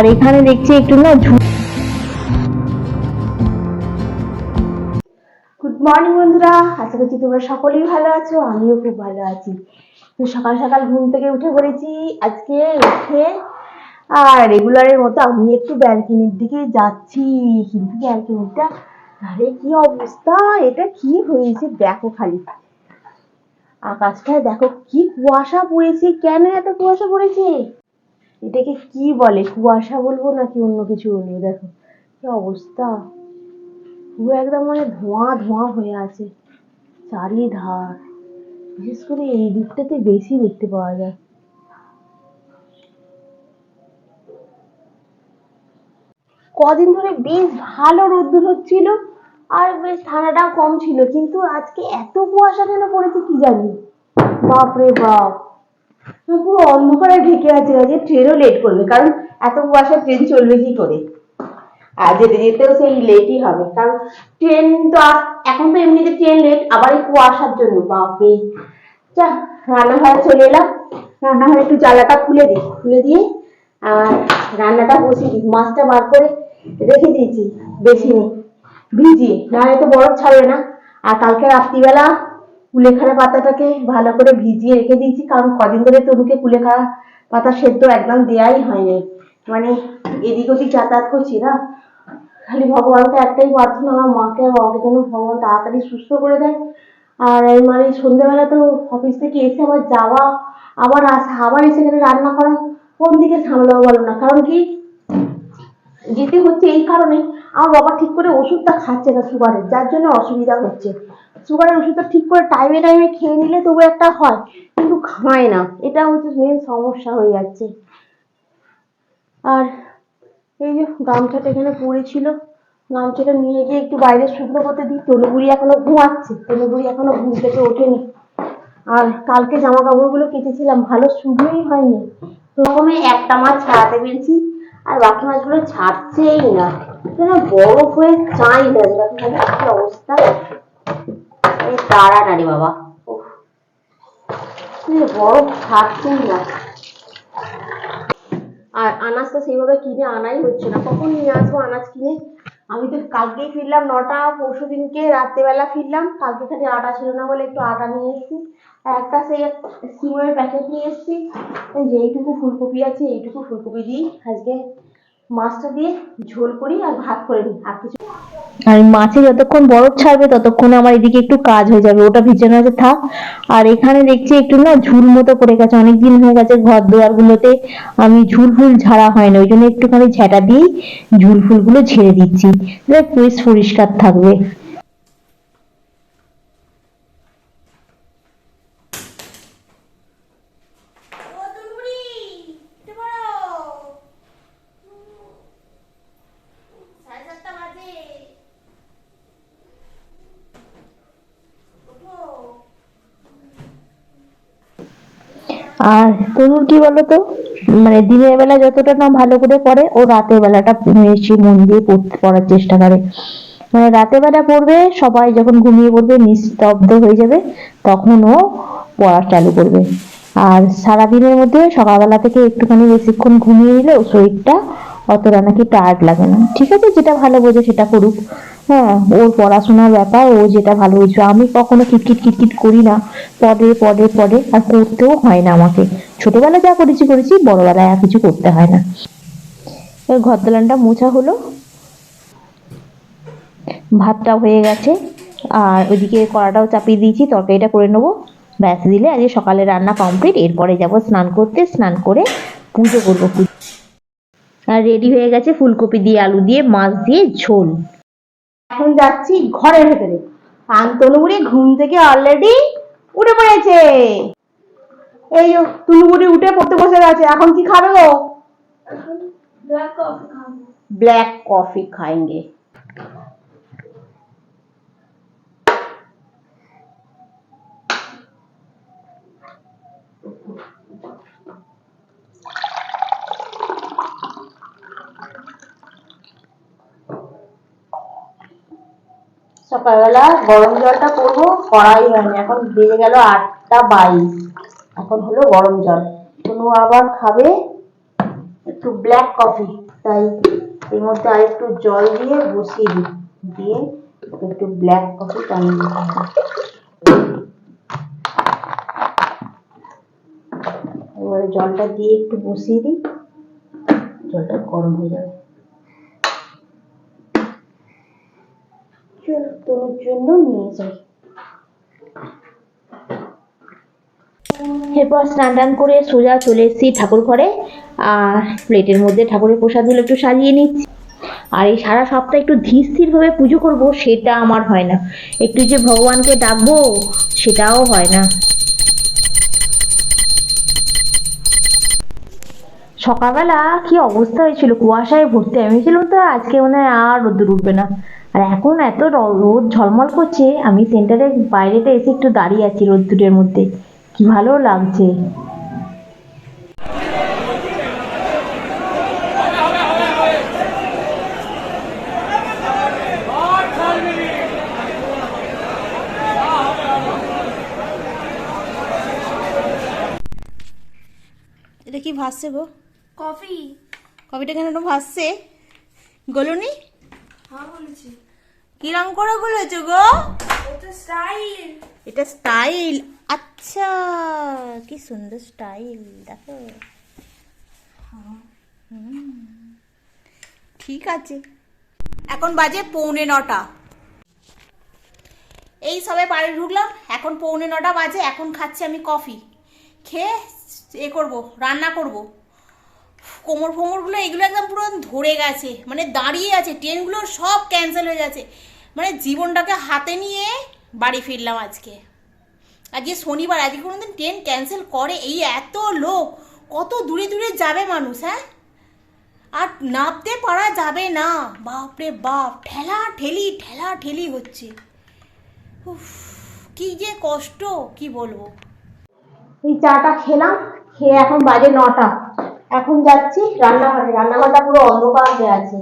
আর এখানে দেখছি একটু না গুড মর্নিং বন্ধুরা। আশা করছি তোমরা সকলেই ভালো আছো, আমিও খুব ভালো আছি। তো সকাল সকাল ঘুম থেকে উঠে পড়েছি। আজকে উঠে, আর রেগুলারের মতো আমি একটু ব্যালকনির দিকে যাচ্ছি। কিন্তু ব্যালকনিটা আরে কি অবস্থা? এটা কি হয়েছে? দেখো খালি। আকাশটায় দেখো কি কুয়াশা পড়েছে। কেন এত কুয়াশা পড়েছে? এটাকে কি বলে? কুয়াশা বলব নাকি অন্য কিছু বলব? দেখো, কি অবস্থা। পুরো একদম মানে ধোঁয়া ধোঁয়া হয়ে আছে। চারিধার। বিশেষ করে এই দিকটাতে বেশি দেখতে পাওয়া যায়। কদিন ধরে বেশ ভালো রোদ্দুর হচ্ছিল আর বেশ ঠান্ডাটাও কম ছিল, কিন্তু আজকে এত কুয়াশা কেন পড়েছে কি জানি? বাপরে বাপ। পুরো অন্ধকারে ঢেকে আছে আজকে ট্রেনও লেট করবে, কারণ এত কুয়াশা ট্রেন চলবে কি করে? আর যেতে যেতেও সেই লেটই হবে, কারণ ট্রেন তো এখন তো এমনিতে ট্রেন লেট আবার এই কুয়াশার জন্য, বাপরে। যা, রান্নাঘরে চলে এলাম, রান্নাঘরে একটু জানলাটা খুলে দিই, খুলে দিয়ে, আর রান্নাটা বসিয়ে দিই, মাছটা বার করে রেখে দিয়েছি, বেশি নেই। ভিজিয়ে, নাহলে তো বরফ ছাড়বে না। আর কালকে রাত্রিবেলা কুলেখাড়া পাতাটাকে ভালো করে ভিজিয়ে রেখে দিয়েছি, কারণ কদিন ধরে তনুকে কুলেখাড়া পাতা সেদ্ধ একদম দেয়াই হয়নি। মানে এদিক ওদিক যাতায়াত করছি না। খালি ভগবানকে একটাই প্রার্থনা, আমার মাকে আর বাবাকে যেন ভগবান তাড়াতাড়ি সুস্থ করে দেয়। আর এই মানে সন্ধ্যেবেলা তো অফিস থেকে এসে আবার যাওয়া, আবার আসা, আবার এসে এখানে রান্না করা, কোন দিকে সামলাবো বলো না? কারণ কি? যেতে হচ্ছে এই কারণে, আমার বাবা ঠিক করে ওষুধটা খাচ্ছে না, সুগারের, যার জন্য অসুবিধা হচ্ছে। সুগারের ওষুধটা ঠিক করে টাইমে টাইমে খেয়ে নিলে তবু একটা হয়, কিন্তু খায় না। এটা হচ্ছে মেন সমস্যা হয়ে যাচ্ছে। আর এই যে গামছাটা এখানে পড়েছিল, গামছাটা নিয়ে গিয়ে একটু বাইরে শুকনো করতে দিই, তনুবুড়ি এখনও ঘুমাচ্ছে, তনুবুড়ি এখনও ঘুম থেকে ওঠেনি। আর কালকে জামা কাপড়গুলো কেটেছিলাম ভালো শুকনোই হয়নি। প্রথমে একটা মাছ ছাড়াতে পেরেছি, আর বাকি মাছগুলো ছাড়ছেই না। যেন বরফ হয়ে চাই না অবস্থা। দাঁড়া না বাবা। উফ, এই না। আর আনাজ তো সেইভাবে কিনে আনাই হচ্ছে না। কখন নিয়ে আসব আনাজ কিনে? আমি তো কালকেই ফিরলাম নটা পরশু দিনকে রাত্রেবেলা ফিরলাম। কালকে খালি আটা ছিল না বলে একটু আটা নিয়ে এসেছি। একটা সেই সিমের প্যাকেট নিয়ে এসেছি। এই যে এইটুকু ফুলকপি আছে এইটুকু ফুলকপি দিই আজকে মাছটা দিয়ে ঝোল করি আর ভাত করে নিই, আর কিছু আর মাছে যতক্ষণ বরফ ছাড়বে ততক্ষণ আমার এদিকে একটু কাজ হয়ে যাবে, ওটা ভিজানো আছে, থাক। আর এখানে দেখছি একটু না ঝুল মতো করে গেছে, অনেকদিন হয়ে গেছে ঘর দুয়ার গুলোতে আমি ঝুল ফুল ঝাড়া হয় না ওই জন্য একটুখানি ঝেঁটা দিয়েই ঝুল ফুলগুলো ঝেড়ে দিচ্ছি। বেশ পরিষ্কার থাকবে ও দুলুরি উঠে পড়ো সাড়ে সাতটা বাজে ওঠো আর তনুর কি বলতো? মানে দিনের বেলা যতটা না ভালো করে পড়ে ও রাতের বেলাটা বেশি মন দিয়ে পড়তে পড়ার চেষ্টা করে। মানে রাতের বেলা পড়বে, সবাই যখন ঘুমিয়ে পড়বে, নিস্তব্ধ হয়ে যাবে, তখন ও পড়া চালু করবে। আর সারাদিনের মধ্যে সকালবেলা থেকে একটুখানি বেশিক্ষণ ঘুমিয়ে নিলে ওর শরীরটা অতটা নাকি টায়ার্ড লাগে না। ঠিক আছে, যেটা ভালো বোঝে সেটা করুক। হ্যাঁ ওর পড়াশোনার ব্যাপার, ও যেটা ভালো বুঝবে আমি কখনো কিটকিট কিটকিট করি না। পদে পদে পদে আর করতেও হয় না আমাকে। ছোটবেলায় যা করেছি করেছি, বড়বেলায় আর কিছু করতে হয় না। ঘর দালানটা মোছা হলো। ভাতটা হয়ে গেছে। আর ওইদিকে কড়াটাও চাপিয়ে দিয়েছি, তরকারিটা করে নেব। ব্যাস, দিলে আজকে সকালে রান্না কমপ্লিট। এরপরে যাব স্নান করতে। স্নান করে পুজো করব। আর রেডি হয়ে গেছে ফুলকপি দিয়ে আলু দিয়ে, মাছ দিয়ে ঝোল। এখন যাচ্ছি ঘরের ভেতরে। আন্তনুবুড়ি ঘুম থেকে অলরেডি উঠে পড়েছে। এই যে তুলুবুড়ি উঠে পড়তে বসে গেছে এখন কি খাবে গো? ব্ল্যাক কফি খাব। সকালবেলা গরম জলটা করব করাই হয়নি। এখন বেজে গেল আটটা বাইশ। এখন হলো গরম জল। কোনো আবার খাবে? একটু ব্ল্যাক কফি তাই এর মধ্যে আর একটু জল দিয়ে বসিয়ে দিই। দিয়ে একটু ব্ল্যাক কফি বানিয়ে দিতে এবারে জলটা দিয়ে একটু বসিয়ে দিই। জলটা গরম হয়ে যাবে। তোর জন্য নিয়ে যাই এরপর স্নান টান করে সোজা চলে এসেছি ঠাকুর ঘরে। আর প্লেটের মধ্যে ঠাকুরের প্রসাদগুলো একটু সাজিয়ে নিচ্ছি। আর এই সারা সপ্তাহ একটু ধীর স্থিরভাবে পুজো করব, সেটা আমার হয় না। একটু যে ভগবানকে ডাকবো, সেটাও হয় না। সকালবেলা কি অবস্থা হয়েছিল? কুয়াশায় ভর্তি আমি ভেবেছিলাম তো, আজকে মনে হয় আর রোদ্দুর উঠবে না। আর এখন এত রোদ ঝলমল করছে আমি সেন্টারের বাইরেটা এসে একটু দাঁড়িয়ে আছি রোদ্দুরের মধ্যে। কি ভালো লাগছে। এটা কি ভাসছে গো? কফি। কফিটা কেন ভাসছে? গলুনি? কিরম করে গুলেছো গো? এটা স্টাইল। এটা স্টাইল। আচ্ছা কি সুন্দর স্টাইল দেখো। হুম। ঠিক আছে। এখন বাজে পৌনে নটা। এই সবে বাড়ি ঢুকলাম এখন পৌনে নটা বাজে এখন খাচ্ছি আমি কফি। খেয়ে এ করব রান্না করব। কোমর ফোমরগুলো এগুলো একদম পুরো ধরে গেছে। মানে দাঁড়িয়ে আছে, ট্রেনগুলো সব ক্যান্সেল হয়ে গেছে মানে জীবনটাকে হাতে নিয়ে বাড়ি ফিরলাম আজকে। আজকে শনিবার, আজকে কোনোদিন ট্রেন ক্যান্সেল করে এই এত লোক, কত দূরে দূরে যাবে মানুষ হ্যাঁ? আর নামতে পারা যাবে না। বাপরে বাপ, ঠেলা ঠেলি ঠেলা ঠেলি হচ্ছে। উফ, কি যে কষ্ট, কি বলব? এই চাটা খেলাম, খেয়ে এখন বাজে নটা। এখন যাচ্ছি রান্নাঘরে। রান্নাঘরটা পুরো অন্ধকার হয়ে আছে।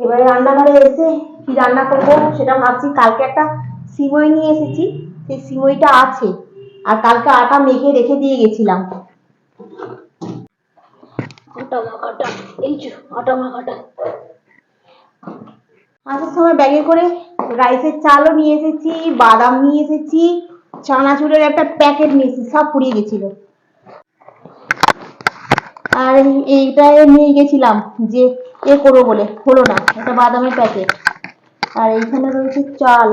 এবারে রান্নাঘরে এসে কি রান্না করব সেটা ভাবছি। কালকে একটা সিমই নিয়ে এসেছি সেই সিমইটা আছে। আর কালকে আটা মেখে রেখে দিয়ে গেছিলাম। আটা মাখাটা এই যে আটা মাখাটা। আসার সময় ব্যাগে করে রাইসের চালও নিয়ে এসেছি বাদাম নিয়ে এসেছি চানাচুরের একটা প্যাকেট নিয়ে এসেছি সব পুড়িয়ে গেছিল। আর এইটা নিয়ে গেছিলাম যে এ করব বলে, হলো না এটা বাদামের প্যাকেট। আর এইখানে রয়েছে চাল।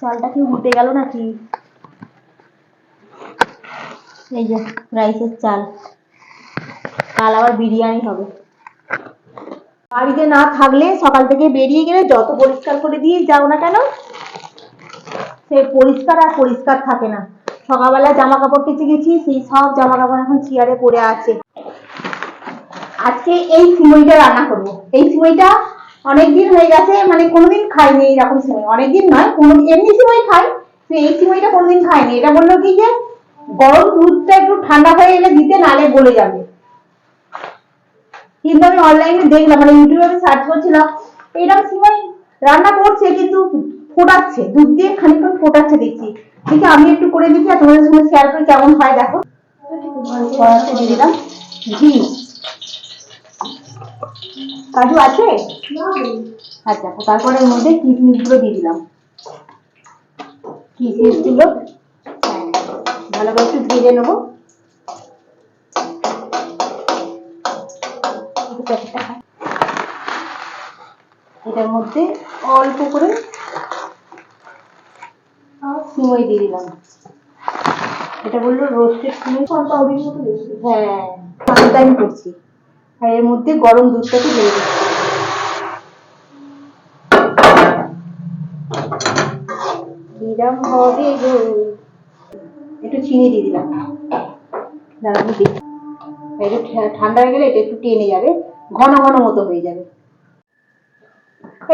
চালটা কি উল্টে গেল নাকি? এই যে, রাইসের চাল। কাল আবার বিরিয়ানি হবে। বাড়িতে না থাকলে সকাল থেকে বেরিয়ে গেলে যত পরিষ্কার করে দিয়ে যাও না কেন, সে পরিষ্কার আর পরিষ্কার থাকে না। সকালবেলা জামা কাপড় কেচে গেছি, সেই সব জামা কাপড় এখন চেয়ারে পড়ে আছে। আজকে এই সিমইটা রান্না করব। এই সিমইটা অনেকদিন হয়ে গেছে মানে কোনোদিন খাইনি এইরকম সিমই অনেকদিন নয় কোনো এমনি সিমই খাই এই সিমইটা কোনোদিন খাইনি। এটা বলল কি যে, গরম দুধটা একটু ঠান্ডা হয়ে এলে দিতে, নালে গলে যাবে। কিন্তু আমি অনলাইনে দেখলাম মানে ইউটিউবে আমি সার্চ করছিলাম, এইরকম সিমই রান্না করছে, কিন্তু ফোটাচ্ছে। দুধ দিয়ে খানিকক্ষণ ফোটাচ্ছে দেখছি। দেখি আমি একটু করে দেখি আর তোমাদের সঙ্গে শেয়ার করে, কেমন হয়, দেখো। দিলাম। ঘি। কাজু আছে? আচ্ছা তারপরে এর মধ্যে কিশমিশগুলো দিয়ে দিলাম। কিশমিশগুলো ভালো করে একটু ভেজে নেব। এটার মধ্যে অল্প করে সিমই দিয়ে দিলাম। এটা বলল রোস্টেড সিমই হ্যাঁ আমি করছি। আর এর মধ্যে গরম দুধটাকে দিয়ে দিচ্ছি। কিরম হবে একটু চিনি দিয়ে দিলাম। দেখি ঠান্ডা হয়ে গেলে এটা একটু টেনে যাবে। ঘন ঘন মতো হয়ে যাবে।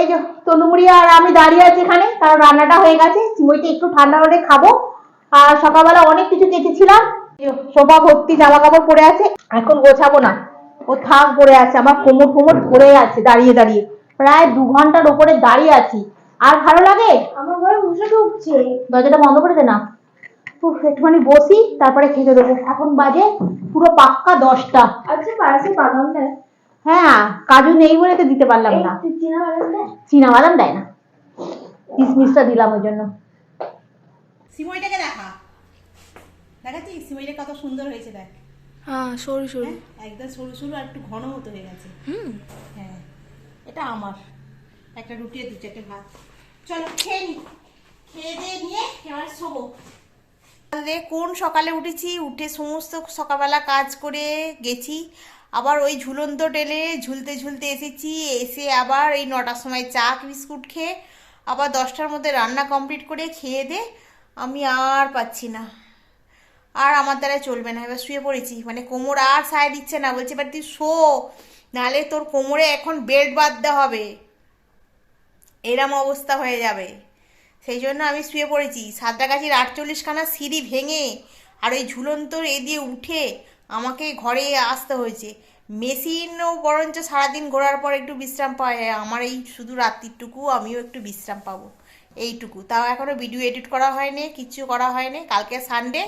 এই যে তনুমুড়ি আর আমি দাঁড়িয়ে আছি এখানে। কারণ রান্নাটা হয়ে গেছে। চিমইটা একটু ঠান্ডা হলে খাব। আর সকালবেলা অনেক কিছু কেটেছিলাম সোফা ভর্তি জামা কাপড় পরে আছে। এখন গোছাবো না। ও থাক পড়ে আছে আমার কোমর কোমর ধরে আছে দাঁড়িয়ে দাঁড়িয়ে। প্রায় দু ঘণ্টার ওপরে দাঁড়িয়ে আছি। আর ভালো লাগে? আমার ঘরে মুসে ঢুকছে। দরজাটা বন্ধ করে দে না। একটুখানি বসি তারপরে খেতে দেবো। এখন বাজে পুরো পাক্কা দশটা। আচ্ছা বাদাম দেয়। হ্যাঁ কাজু নেই বলে তো দিতে পারলাম না। চীনা বাদাম দেয়? চীনা বাদাম দেয় না। কিসমিসটা দিলাম ওই জন্য। সিমইটাকে দেখা। দেখাচ্ছিস? সিমইটা কত সুন্দর হয়েছে দেখ। হ্যাঁ সরু সরু। হ্যাঁ একদম সরু সরু আর একটু ঘন মতো হয়ে গেছে। হুম। হ্যাঁ এটা আমার। একটা রুটি আর দু চারটে ভাত। চলো খেয়ে নি। খেয়ে দিয়ে নিয়ে এবার শোবো। সকালে কোন সকালে উঠেছি? উঠে সমস্ত সকালবেলা কাজ করে গেছি। আবার ওই ঝুলন্ত টেলে ঝুলতে ঝুলতে এসেছি। এসে আবার এই নটার সময় চা বিস্কুট খেয়ে আবার দশটার মধ্যে রান্না কমপ্লিট করে খেয়ে দে। আমি আর পাচ্ছি না। আর আমার দ্বারা চলবে না। এবার শুয়ে পড়েছি। মানে কোমর আর সায় দিচ্ছে না। বলছে, এবার তুই শো। নাহলে তোর কোমরে এখন বেল্ট বাঁধতে হবে। এরম অবস্থা হয়ে যাবে। সেই জন্য আমি শুয়ে পড়েছি। সাঁতরাগাছির আটচল্লিশখানা সিঁড়ি ভেঙে আর ওই ঝুলন্ত এ দিয়ে উঠে আমাকে ঘরে আসতে হয়েছে। মেশিনও বরঞ্চ সারাদিন ঘোরার পর একটু বিশ্রাম পাওয়া যায় আমার এই শুধু রাত্রিটুকু আমিও একটু বিশ্রাম পাবো। এইটুকু। তাও এখনও ভিডিও এডিট করা হয়নি কিছু করা হয়নি। কালকে সানডে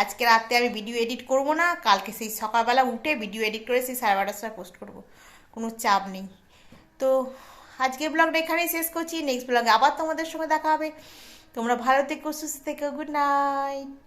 আজকে রাতে আমি ভিডিও এডিট করব না। কালকে সেই সকালবেলা উঠে ভিডিও এডিট করে সেই সাড়ে বারোটার সময় পোস্ট করব। কোনো চাপ নেই। তো আজকে ব্লগটা এখানেই শেষ করছি। নেক্সট ব্লগে আবার তোমাদের সঙ্গে দেখা হবে। তোমরা ভালো থেকো, সুস্থ থেকো গুড নাইট